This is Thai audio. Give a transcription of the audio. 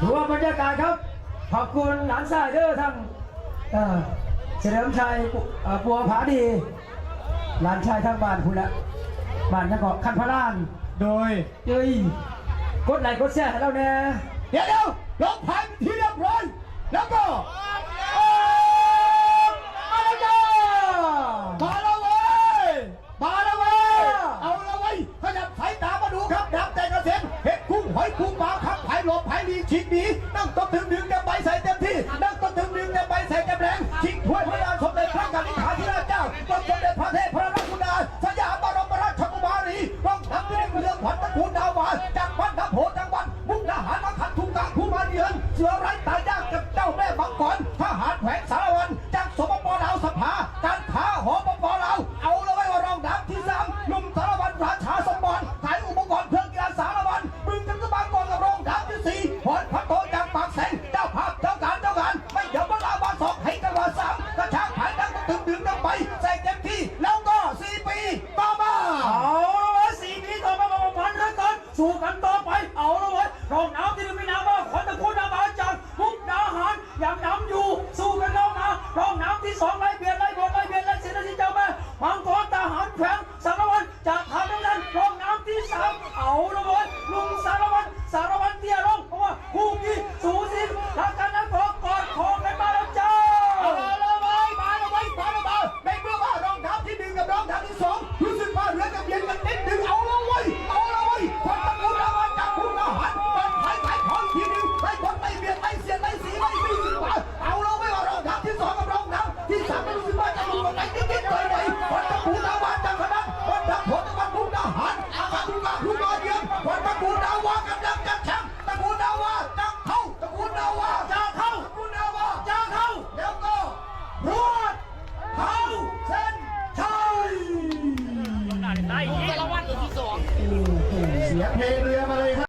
ถือว่าบรรยากาศครับ ขอบคุณหลานชายเด้อทั้งเฉลิมชัยปัวผาดีหลานชายทั้งบ้านคุณละบ้านทั้งเกาะคันพลาน โดยเอ้ยกดไหลค์กดแชร์ให้เราแน่เดี๋ยวเดี๋ยวลงพันที่เรียบร้อย ทิดดีต้องตบถึงถึง สู้กันต่อไป เอาละเว้ยรองน้ำ สารวัตรหรืที่สองเสียเทเรือมาเลยครับ